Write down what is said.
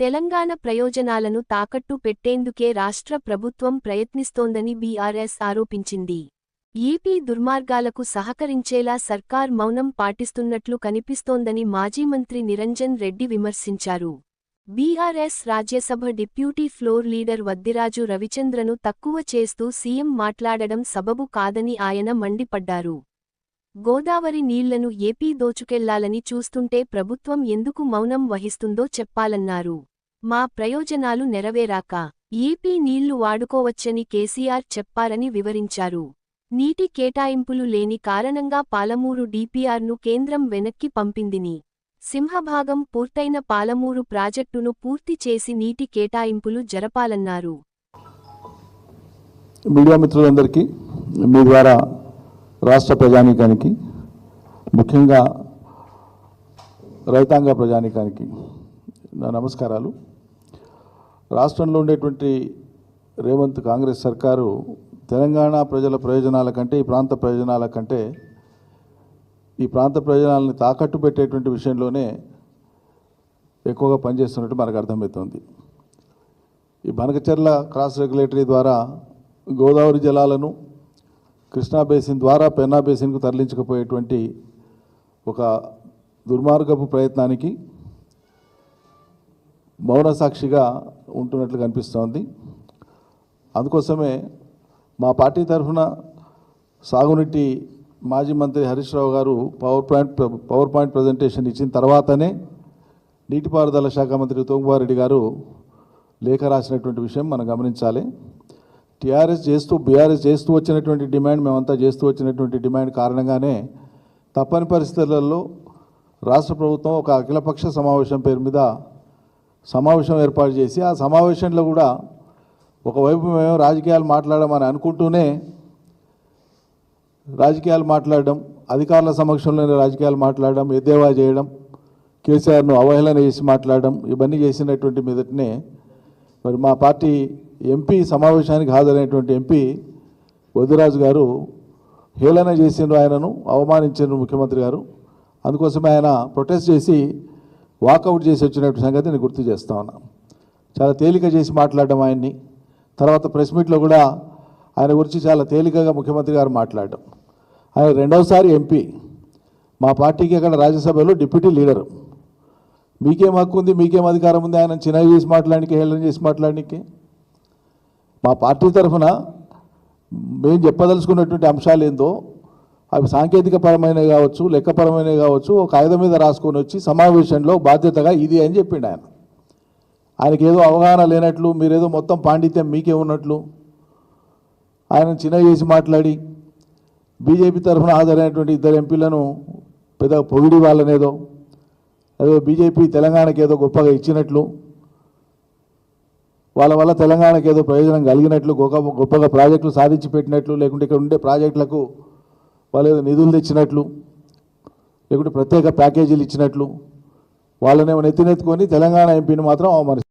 తెలంగాణ ప్రయోజనాలను తాకట్టు పెట్టేందుకే రాష్ట్ర ప్రభుత్వం ప్రయత్నిస్తోందని బీఆర్ఎస్ ఆరోపించింది. ఏపీ దుర్మార్గాలకు సహకరించేలా సర్కార్ మౌనం పాటిస్తున్నట్లు కనిపిస్తోందని మాజీ మంత్రి నిరంజన్ రెడ్డి విమర్శించారు. BRS Rajya Sabha deputy floor leader Vaddiraju రవిచంద్రను తక్కువ చేస్తూ సీఎం మాట్లాడడం సబబు కాదని ఆయన మండిపడ్డారు. గోదావరి నీళ్ళను ఏపీ దోచుకెళ్ళాలని చూస్తుంటే ప్రభుత్వం ఎందుకు మౌనం వహిస్తుందో చెప్పాలన్నారు. మా ప్రయోజనాలు నెరవేరాక ఏపీ నీళ్ళు వాడుకోవచ్చని కేసీఆర్ చెప్పారని వివరించారు. నీటి కేటాయింపులు లేని కారణంగా పాలమూరు డీపీఆర్ను కేంద్రం వెనక్కి పంపిందిని. సింహభాగం పూర్తయిన పాలమూరు ప్రాజెక్టును పూర్తి చేసి నీటి కేటాయింపులు జరపాలన్నారు. మీడియా మిత్రులందరికీ మీ ద్వారా రాష్ట్ర ప్రజానీకానికి ముఖ్యంగా రైతాంగ ప్రజానీకానికి నా నమస్కారాలు. రాష్ట్రంలో ఉండేటువంటి రేవంత్ కాంగ్రెస్ సర్కారు తెలంగాణ ప్రజల ప్రయోజనాల కంటే ఈ ప్రాంత ప్రయోజనాల కంటే ఈ ప్రాంత ప్రయోజనాలను తాకట్టు పెట్టేటువంటి విషయంలోనే ఎక్కువగా పనిచేస్తున్నట్టు మనకు అర్థమవుతోంది. ఈ బనకచెర్ల క్రాస్ రెగ్యులేటరీ ద్వారా గోదావరి జలాలను కృష్ణా బేసిన్ ద్వారా పెన్నా బేసిన్కు తరలించకపోయేటువంటి ఒక దుర్మార్గపు ప్రయత్నానికి మౌన సాక్షిగా ఉంటున్నట్లు కనిపిస్తోంది. అందుకోసమే మా పార్టీ తరఫున సాగునీటి మాజీ మంత్రి హరీష్ రావు గారు power point power point presentation ఇచ్చిన తర్వాతనే నీటిపారుదల శాఖ మంత్రి తోంగుబారెడ్డి గారు లేఖ రాసినటువంటి విషయం మనం గమనించాలి. టీఆర్ఎస్ చేస్తూ బీఆర్ఎస్ చేస్తూ వచ్చినటువంటి డిమాండ్ మేమంతా చేస్తూ వచ్చినటువంటి డిమాండ్ కారణంగానే తప్పని పరిస్థితులలో రాష్ట్ర ప్రభుత్వం ఒక అఖిలపక్ష సమావేశం పేరు మీద సమావేశం ఏర్పాటు చేసి ఆ సమావేశంలో కూడా ఒకవైపు మేము రాజకీయాలు మాట్లాడమని అనుకుంటూనే రాజకీయాలు మాట్లాడడం అధికారుల సమక్షంలోనే రాజకీయాలు మాట్లాడడం ఎద్దేవా చేయడం కేసీఆర్ను అవహేళన చేసి మాట్లాడడం ఇవన్నీ చేసినటువంటి మీదటనే మరి మా పార్టీ ఎంపీ సమావేశానికి హాజరైనటువంటి ఎంపీ వదిరాజు గారు హేళన చేసిండ్రు ఆయనను అవమానించిండ్రు ముఖ్యమంత్రి గారు. అందుకోసమే ఆయన ప్రొటెస్ట్ చేసి వాకౌట్ చేసి వచ్చినటువంటి సంగతి నేను గుర్తు చేస్తా ఉన్నా. చాలా తేలిక చేసి మాట్లాడడం ఆయన్ని. తర్వాత ప్రెస్ మీట్లో కూడా ఆయన గురించి చాలా తేలికగా ముఖ్యమంత్రి గారు మాట్లాడడం. ఆయన రెండవసారి ఎంపీ. మా పార్టీకి అక్కడ రాజ్యసభలో డిప్యూటీ లీడర్. మీకేం హక్కు ఉంది మీకేం అధికారం ఉంది ఆయన చిన్నవి చేసి మాట్లాడడానికి హేళన చేసి మాట్లాడడానికి మా పార్టీ తరఫున మేము చెప్పదలుచుకున్నటువంటి అంశాలు ఏందో అవి సాంకేతిక పరమైనవి కావచ్చు లెక్కపరమైనవి కావచ్చు ఒక కాగితం మీద రాసుకొని వచ్చి సమావేశంలో బాధ్యతగా ఇది అని చెప్పిండు ఆయన. ఆయనకి ఏదో అవగాహన లేనట్లు మీరేదో మొత్తం పాండిత్యం మీకే ఉన్నట్లు ఆయన చిన్న చేసి మాట్లాడి బీజేపీ తరఫున హాజరైనటువంటి ఇద్దరు ఎంపీలను పెద్ద పొగిడి వాళ్ళనేదో అదే బీజేపీ తెలంగాణకి ఏదో గొప్పగా ఇచ్చినట్లు వాళ్ళ వల్ల తెలంగాణకి ఏదో ప్రయోజనం కలిగినట్లు గొప్ప గొప్పగా ప్రాజెక్టులు సాధించి పెట్టినట్లు లేకుంటే ఇక్కడ ఉండే ప్రాజెక్టులకు వాళ్ళు ఏదో నిధులు తెచ్చినట్లు లేకుంటే ప్రత్యేక ప్యాకేజీలు ఇచ్చినట్లు వాళ్ళనేమో నెత్తినెత్తుకొని తెలంగాణ ఎంపీని మాత్రం అవమానిస్తారు.